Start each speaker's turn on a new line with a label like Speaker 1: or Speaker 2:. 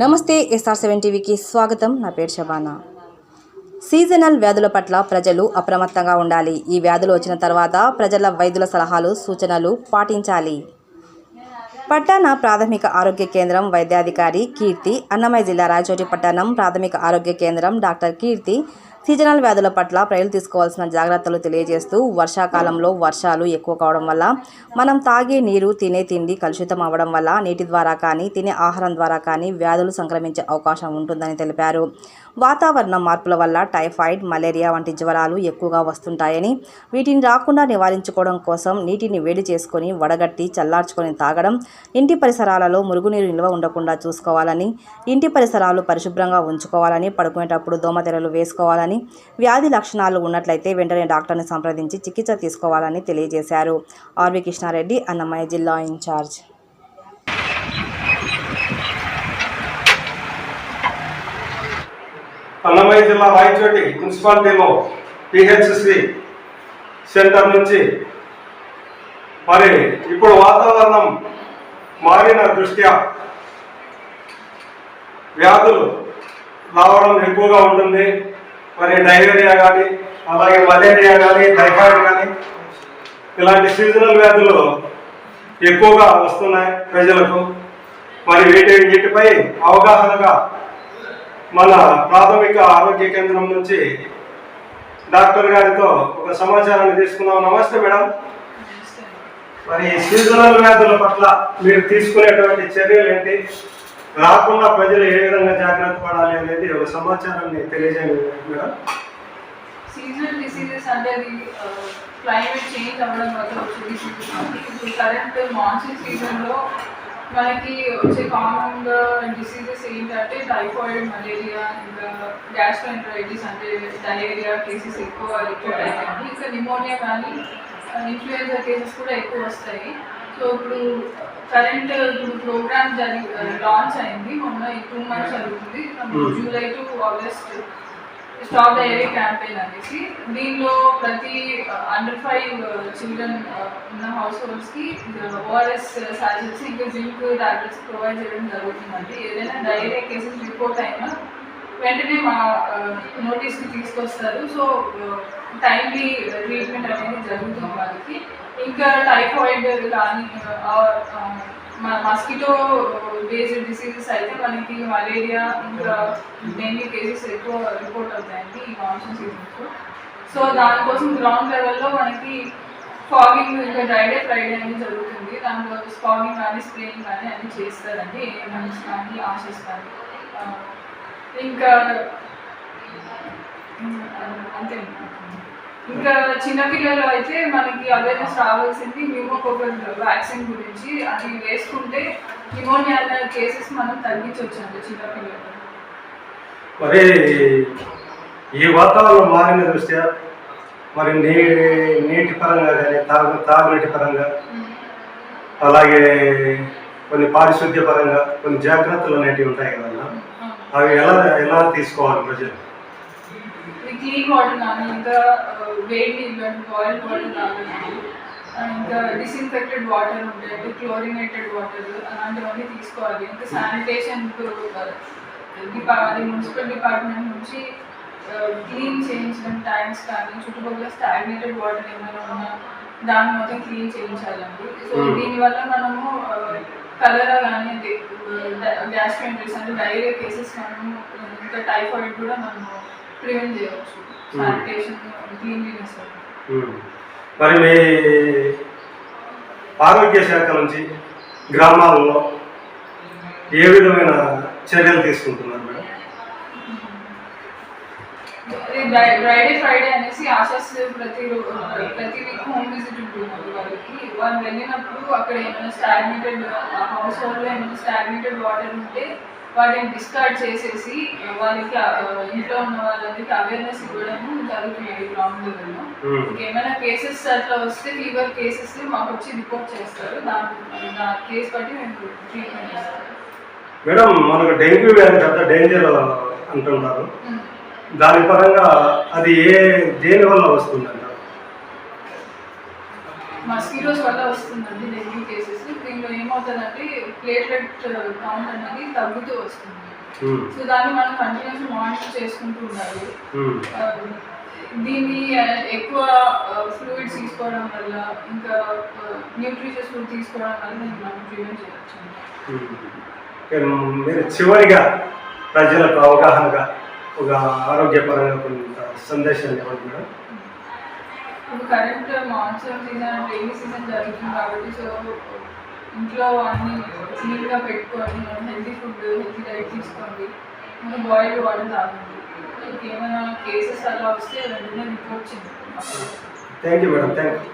Speaker 1: నమస్తే SR seven టీవీకి స్వాగతం. నా పేరు షబానా సీజనల్ వ్యాధుల పట్ల ప్రజలు అప్రమత్తంగా ఉండాలి. ఈ వ్యాధులు వచ్చిన తర్వాత ప్రజల వైద్యుల సలహాలు సూచనలు పాటించాలి. పట్టణ ప్రాథమిక ఆరోగ్య కేంద్రం వైద్యాధికారి కీర్తి అన్నమయ్య జిల్లా రాయచోటి పట్టణం ప్రాథమిక ఆరోగ్య కేంద్రం డాక్టర్ కీర్తి సీజనల్ వ్యాధుల పట్ల ప్రజలు తీసుకోవాల్సిన జాగ్రత్తలు తెలియజేస్తూ వర్షాకాలంలో వర్షాలు ఎక్కువ కావడం వల్ల మనం తాగే నీరు తినే తిండి కలుషితం అవ్వడం వల్ల నీటి ద్వారా కానీ తినే ఆహారం ద్వారా కానీ వ్యాధులు సంక్రమించే అవకాశం ఉంటుందని తెలిపారు. వాతావరణ మార్పుల వల్ల టైఫాయిడ్ మలేరియా వంటి జ్వరాలు ఎక్కువగా వస్తుంటాయని వీటిని రాకుండా నివారించుకోవడం కోసం నీటిని వేడి చేసుకొని వడగట్టి చల్లార్చుకొని తాగడం ఇంటి పరిసరాలలో మురుగునీరు నిల్వ ఉండకుండా చూసుకోవాలని ఇంటి పరిసరాలు పరిశుభ్రంగా ఉంచుకోవాలని పడుకునేటప్పుడు దోమతెరలు వేసుకోవాలని వ్యాధి లక్షణాలు ఉన్నట్లయితే వెంటనే డాక్టర్ని సంప్రదించి చికిత్స తీసుకోవాలని తెలియజేశారు. ఆర్వి కృష్ణారెడ్డి అన్నమయ్య జిల్లా ఇన్ఛార్జ్.
Speaker 2: అన్నమయ్య జిల్లా రాయచోటి మున్సిపాలిటీలో పిహెచ్సి సెంటర్ నుంచి మరి ఇప్పుడు వాతావరణం మారిన దృష్ట్యా వ్యాధులు రావడం ఎక్కువగా ఉంటుంది. మరి డైవేరియా కానీ అలాగే మలేరియా కానీ టైఫాయిడ్ కానీ ఇలాంటి సీజనల్ వ్యాధులు ఎక్కువగా వస్తున్నాయి ప్రజలకు. మరి వీటి వీటిపై అవగాహనగా మన ప్రాథమిక ఆరోగ్య కేంద్రం నుంచి డాక్టర్ గారితో ఒక సమాచారాన్ని తీసుకున్నాం నమస్తే మేడం. మరి సీజనల్ వ్యాధుల పట్ల మీరు తీసుకునేటువంటి చర్యలు ఏంటి? రాకుండా ప్రజలు ఏ విధంగా జాగ్రత్త పడాలి అనేది ఒక సమాచారాన్ని తెలియజేయండి మేడం.
Speaker 3: సీజనల్ డిసీజెస్ అంటే అది క్లైమేట్ చేంజ్ అవ్వడం వల్ల వచ్చే ఇప్పుడు కరెంట్ మాన్సూన్ సీజన్లో మనకి వచ్చే కామన్ డిసీజెస్ ఏంటంటే టైఫాయిడ్ మలేరియా ఇంకా గ్యాస్ట్రోఎంటరైటిస్ అంటే డయేరియా కేసెస్ ఎక్కువ రిపోర్ట్ అవుతాయి ఇంకా నిమోనియా కానీ uh, ఇన్ఫ్లుయెన్జా కేసెస్ కూడా ఎక్కువ వస్తాయి. సో ఇప్పుడు కరెంట్ ఇప్పుడు ప్రోగ్రామ్ జరిగి లాంచ్ అయింది. మొన్న టూ మంత్స్ జరుగుతుంది. July to August stop diarrhoea campaign అనేసి. దీనిలో ప్రతి అండర్ ఫైవ్ చిల్డ్రన్ ఉన్న హౌస్ హోల్డ్స్కి ఓఆర్ఎస్ సాచెట్స్ ఇంకా జింక్ టాబ్లెట్స్ ప్రొవైడ్ చేయడం జరుగుతుందండి. ఏదైనా డైరీ కేసెస్ రిపోర్ట్ అయినా వెంటనే మా నోటీస్కి తీసుకొస్తారు. సో టైమ్లీ ట్రీట్మెంట్ అనేది జరుగుతుంది వాళ్ళకి. ఇంకా టైఫాయిడ్ కానీ మస్కిటో బేస్డ్ డిసీజెస్ అయితే మనకి మలేరియా ఇంకా డెంగ్యూ కేసెస్ ఎక్కువ రిపోర్ట్ అవుతాయండి ఈ మాన్సూన్ సీజన్స్లో సో దానికోసం గ్రౌండ్ లెవెల్లో మనకి ఫాగింగ్ ఇంకా డ్రైడే ఫ్రైడే అనేది జరుగుతుంది. దాంట్లో ఫాగింగ్ కానీ స్ప్రేయింగ్ కానీ అన్ని చేస్తారండి. ఏఎంఎంస్ కానీ ఆశిస్ కానీ. ఇంకా అంతే. ఇంకా చిన్నపిల్లలు అయితే మనకి అవేర్నెస్ రావాల్సింది న్యూమోకోకల్ వ్యాక్సిన్ గురించి. అది వేసుకుంటే న్యూమోనియా అనే కేసెస్ మనం తగ్గించవచ్చు అండి చిన్నపిల్లలు
Speaker 2: మరి ఈ వాతావరణం మారిన దృష్ట్యా మరి నీ నీటి పరంగా కానీ తాగు తాగునీటి పరంగా అలాగే కొన్ని పారిశుద్ధ్య పరంగా కొన్ని జాగ్రత్తలు అనేటివి ఉంటాయి కదన్నా అవి ఎలా ఎలా తీసుకోవాలి ప్రజలు?
Speaker 3: క్లీన్ వాటర్ కానీ ఇంకా వేడి నీళ్ళు అంటే వాటర్ ఆ, ఇంకా డిస్ఇన్ఫెక్టెడ్ వాటర్ ఉంటాయి క్లోరినేటెడ్ వాటర్ అలాంటివన్నీ తీసుకోవాలి. ఇంకా శానిటేషన్ డిపార్ట్ మున్సిపల్ డిపార్ట్మెంట్ నుంచి క్లీన్ చేయించడం ట్యాంక్స్ కానీ చుట్టుపక్కల స్టాగ్నేటెడ్ వాటర్ ఏమైనా ఉన్నా దాన్ని మొత్తం క్లీన్ చేయించాలండి. So
Speaker 2: Hmm.
Speaker 3: దీనివల్ల మనము కలరా కానీ గ్యాస్ట్రైంటిస్ అంటే డైరియా కేసెస్ మనము ఇంకా టైఫాయిడ్ కూడా మనము ప్రివెంట్ చేయవచ్చు. Sanitation cleanliness.
Speaker 2: మరి మీ ఆరోగ్య శాఖ నుంచి గ్రామాలలో ఏ విధమైన చర్యలు తీసుకుంటున్నారు
Speaker 3: ఫ్రైడే ఫ్రైడే అనేసి ఆశాస్ ప్రతి ప్రతి వీక్ హోమ్ విజిట్ ఉంటున్నారు వాళ్ళకి. వాళ్ళు వెళ్ళినప్పుడు అక్కడ ఏమైనా స్టాగ్నేటెడ్ హౌస్ హోల్డ్లో ఏమైనా స్టాగ్నేటెడ్ వాటర్ ఉంటే వాటిని డిస్కార్డ్ చేసేసి వాళ్ళకి ఇంట్లో ఉన్న వాళ్ళకి అవేర్నెస్ ఇవ్వడము జరుగుతుంది గ్రౌండ్ లెవెల్లో
Speaker 2: ఉమ్.
Speaker 3: ఇంకేమైనా కేసెస్ అట్లా వస్తే ఫీవర్ కేసెస్ మాకు వచ్చి రిపోర్ట్ చేస్తారు. దాని దాని కేసు బట్టి మేము ట్రీట్మెంట్ ఇస్తాం
Speaker 2: మేడం మనకు డెంగ్యూ వ్యాధి పెద్ద డేంజర్ అంటున్నారు దాని పరంగా అది ఏ దేని వల్ల వస్తుందంట?
Speaker 3: మస్కిటోస్ వల్ల వస్తుందండి డెంగ్యూ కేసెస్. దీనిలో ఏమవుతుందంటే ప్లేట్లెట్ కౌంట్ అనేది తగ్గుతూ వస్తుంది.
Speaker 2: ఉమ్,
Speaker 3: సో దాన్ని మనం కంటిన్యూస్ మానిటర్ చేసుకుంటూ ఉండాలి. ఆ, దీన్ని ఎక్కువ ఫ్లూయిడ్స్ తీసుకోవడం వల్ల ఇంకా న్యూట్రిషియస్ ఫుడ్ తీసుకోవడం వల్ల దీన్ని మనం ప్రివెంట్.
Speaker 2: ఓకే, మీరు చివరిగా ప్రజలకు అవగాహనగా ఒక ఆరోగ్యపరంగా కొంత సందేశాన్ని ఇవ్వండి మేడం.
Speaker 3: ఇప్పుడు current monsoon season rainy season జరుగుతుంది కాబట్టి సో ఇంట్లో అన్ని క్లీన్గా పెట్టుకొని హెల్తీ ఫుడ్ హెల్తీ డైట్ తీసుకోండి. ఇంకా బాయిల్డ్ వాటర్ తాగండి. ఇంకేమైనా కేసెస్ అలా వస్తే వెంటనే రిపోర్ట్ చేయండి.
Speaker 2: Thank you madam thank you